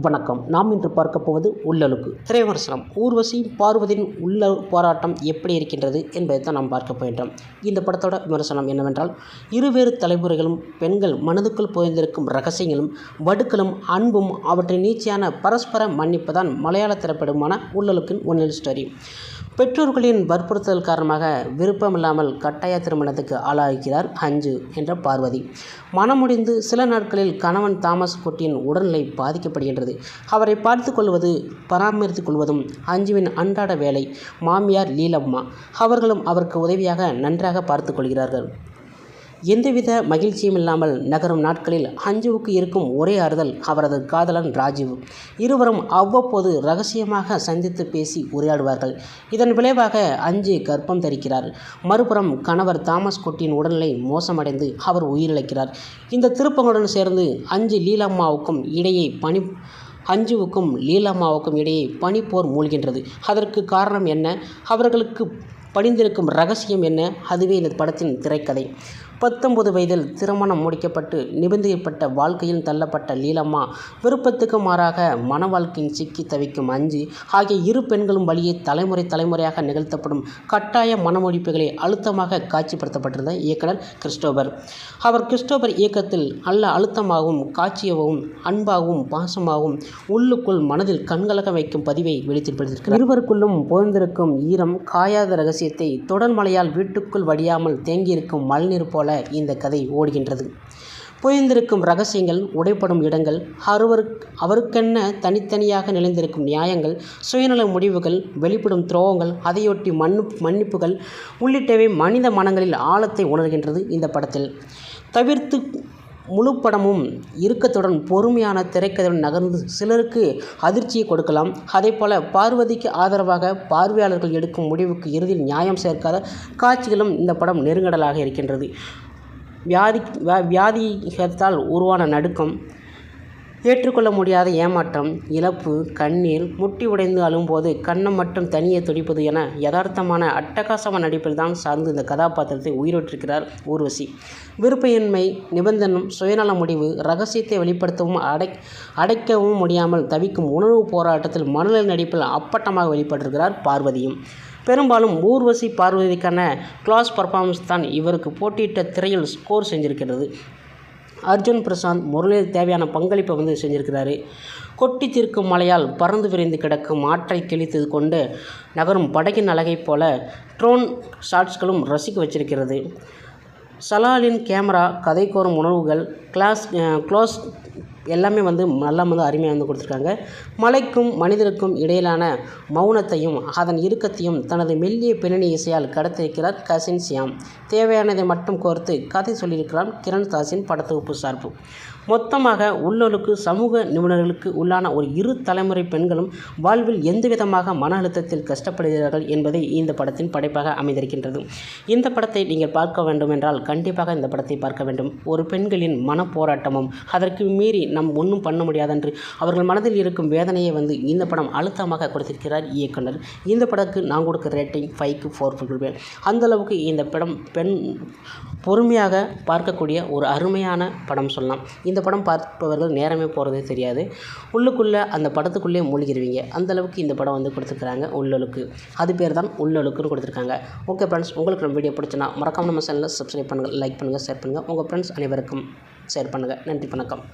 வணக்கம். நாம் இன்று பார்க்க போவது உள்ளலுக்கு. திரைவரசனம் ஊர்வசியும் பார்வதியின் உள்ள போராட்டம் எப்படி இருக்கின்றது என்பதை தான் நாம் பார்க்க போகின்றோம். இந்த படத்தோட விமர்சனம் என்னவென்றால் இருவேறு தலைமுறைகளும் பெண்கள் மனதுக்குள் புதைந்திருக்கும் ரகசியங்களும் வடுக்களும் அன்பும் அவற்றின் நீச்சியான பரஸ்பர மன்னிப்பு தான் மலையாள திரைப்படமான உள்ளலுக்கின் ஒன்னில் ஸ்டோரி பெற்றோர்களின் வற்புறுத்தல் காரணமாக விருப்பமில்லாமல் கட்டாய திருமணத்துக்கு ஆளாகிறார் அஞ்சு என்ற பார்வதி. மனமுடிந்து சில நாட்களில் கணவன் தாமஸ் குட்டியின் உடல்நிலை பாதிக்கப்படுகின்றது அவரை பார்த்து கொள்வது பராமரித்து கொள்வதும் அஞ்சுவின் அன்றாட வேலை. மாமியார் லீலம்மா அவர்களும் அவருக்கு உதவியாக நன்றாக பார்த்து கொள்கிறார்கள். எந்தவித மகிழ்ச்சியும் இல்லாமல் நகரும் நாட்களில் அஞ்சுவுக்கு இருக்கும் ஒரே ஆறுதல் அவரது காதலன் ராஜீவ். இருவரும் அவ்வப்போது ரகசியமாக சந்தித்து பேசி உரையாடுவார்கள். இதன் விளைவாக அஞ்சு கர்ப்பம் தரிக்கிறார். மறுபுறம் கணவர் தாமஸ் குட்டியின் உடல்நிலை மோசமடைந்து அவர் உயிரிழக்கிறார். இந்த திருப்பங்களுடன் சேர்ந்து அஞ்சு லீலம்மாவுக்கும் இடையே பணி அஞ்சுவுக்கும் லீலம்மாவுக்கும் இடையே பனிப்போர் மூழ்கின்றது. அதற்கு காரணம் என்ன? அவர்களுக்கு பணிந்திருக்கும் ரகசியம் என்ன? அதுவே இந்த படத்தின் திரைக்கதை. பத்தொன்பது வயதில் திருமணம் முடிக்கப்பட்டு நிபந்தனைப்பட்ட வாழ்க்கையில் தள்ளப்பட்ட லீலம்மா விருப்பத்துக்கு மாறாக மன வாழ்க்கையின் சிக்கி தவிக்கும் அஞ்சு ஆகிய இரு பெண்களும் வழியே தலைமுறை தலைமுறையாக நிகழ்த்தப்படும் கட்டாய மனமொழிப்புகளை அழுத்தமாக காட்சிப்படுத்தப்பட்டிருந்த இயக்குனர் கிறிஸ்டோபர். அவர் கிறிஸ்டோபர் இயக்கத்தில் நல்ல அழுத்தமாகவும் காட்சியாகவும் அன்பாகவும் பாசமாகவும் உள்ளுக்குள் மனதில் கண்கலக வைக்கும் பதிவை வெளித்திருப்பதற்கு இருவருக்குள்ளும் புகழ்ந்திருக்கும் ஈரம் காயாத ரகசியத்தை தொடர்மலையால் வீட்டுக்குள் வடியாமல் தேங்கியிருக்கும் மழைநீர் போல இந்த கதை ஓடுகின்றது. புயந்திருக்கும் ரகசியங்கள் உடைப்படும் இடங்கள் அவருக்கு அவருக்கென்ன தனித்தனியாக நிலைந்திருக்கும் நியாயங்கள் சுயநல முடிவுகள் வெளிப்படும் துரோகங்கள் அதையொட்டி மன்னு மன்னிப்புகள் உள்ளிட்டவை மனித மனங்களில் ஆழத்தை உணர்கின்றது இந்த படத்தில். தவிர்த்து முழு படமும் இறுக்கத்துடன் பொறுமையான திரைக்கதையுடன் நகர்ந்து சிலருக்கு அதிர்ச்சியை கொடுக்கலாம். அதேபோல பார்வதிக்கு ஆதரவாக பார்வையாளர்கள் எடுக்கும் முடிவுக்கு இறுதியில் நியாயம் சேர்க்காத காட்சிகளும் இந்த படம் நெருங்கடலாக இருக்கின்றது. வியாதி வியாதிகத்தால் உருவான நடுக்கம் ஏற்றுக்கொள்ள முடியாத ஏமாற்றம் இழப்பு கண்ணீர் முட்டி உடைந்து அழும்போது கண்ணம் மட்டும் தனியே துடிப்பது என யதார்த்தமான அட்டகாசமான நடிப்பில் தான் சார்ந்து இந்த கதாபாத்திரத்தை உயிரோட்டிருக்கிறார் ஊர்வசி. விருப்பயின்மை நிபந்தனம் சுயநல முடிவு ரகசியத்தை வெளிப்படுத்தவும் அடை அடைக்கவும் முடியாமல் தவிக்கும் உணர்வு போராட்டத்தில் மனநல நடிப்பில் அப்பட்டமாக வெளிப்பட்டிருக்கிறார் பார்வதியும். பெரும்பாலும் ஊர்வசி பார்வதிக்கான கிளாஸ் பர்ஃபார்மன்ஸ் தான் இவருக்கு போட்டியிட்ட திரையில் ஸ்கோர் செஞ்சிருக்கிறது. அர்ஜுன் பிரசாந்த் முரளியில் தேவையான பங்களிப்பை வந்து செஞ்சுருக்கிறாரு. கொட்டி தீர்க்கும் மலையால் பறந்து விரைந்து கிடக்கும் ஆற்றை கிழித்து கொண்டு நகரும் படகின் அழகைப் போல ட்ரோன் ஷாட்ஸ்களும் ரசிக்க வச்சிருக்கிறது. சலாலின் கேமரா கதை கோரும் உணர்வுகள் கிளாஸ் க்ளோஸ் எல்லாமே வந்து நல்லா வந்து அருமையாக வந்து கொடுத்துருக்காங்க. மலைக்கும் மனிதருக்கும் இடையிலான மௌனத்தையும் அதன் இறுக்கத்தையும் தனது மெல்லிய பின்னணி இசையால் கடத்திருக்கிறார் கசின் சியாம். தேவையானதை மட்டும் கோர்த்து கதை சொல்லியிருக்கிறார் கிரண் தாஸின் படத்தொகுப்பு சார்பு. மொத்தமாக உள்ளொழுக்கு சமூக நிபுணர்களுக்கு உள்ளான ஒரு இரு தலைமுறை பெண்களும் வாழ்வில் எந்த விதமாக மன அழுத்தத்தில் கஷ்டப்படுகிறார்கள் என்பதை இந்த படத்தின் படைப்பாக அமைந்திருக்கின்றது. இந்த படத்தை நீங்கள் பார்க்க வேண்டும் என்றால் கண்டிப்பாக இந்த படத்தை பார்க்க வேண்டும். ஒரு பெண்களின் மன போராட்டமும் அதற்கு மீறி நம் ஒன்றும் பண்ண முடியாதென்று அவர்கள் மனதில் இருக்கும் வேதனையை வந்து இந்த படம் அழுத்தமாக கொடுத்திருக்கிறார் இயக்குனர். இந்த படத்துக்கு நான் கொடுக்க ரேட்டிங் ஃபைவ்க்கு ஃபோர் கொடுப்பேன் அந்தளவுக்கு இந்த படம் பெண் பொறுமையாக பார்க்கக்கூடிய ஒரு அருமையான படம் சொல்லலாம். இந்த படம் பார்ப்பவர்கள் நேரமே போகிறதே தெரியாது. உள்ளுக்குள்ளே அந்த படத்துக்குள்ளே மூழ்கிடுவீங்க அந்தளவுக்கு இந்த படம் வந்து கொடுத்துருக்குறாங்க உள்ளொழுக்கு. அது பேர் தான் உள்ளொழுக்குன்னு கொடுத்துருக்காங்க. ஓகே ஃப்ரெண்ட்ஸ் உங்களுக்கு நம்ம வீடியோ பிடிச்சினா மறக்காம நம்ம சேனலில் சப்ஸ்கிரைப் பண்ணுங்கள் லைக் பண்ணுங்கள் ஷேர் பண்ணுங்கள் உங்கள் ஃப்ரெண்ட்ஸ் அனைவருக்கும் ஷேர் பண்ணுங்கள் நன்றி வணக்கம்.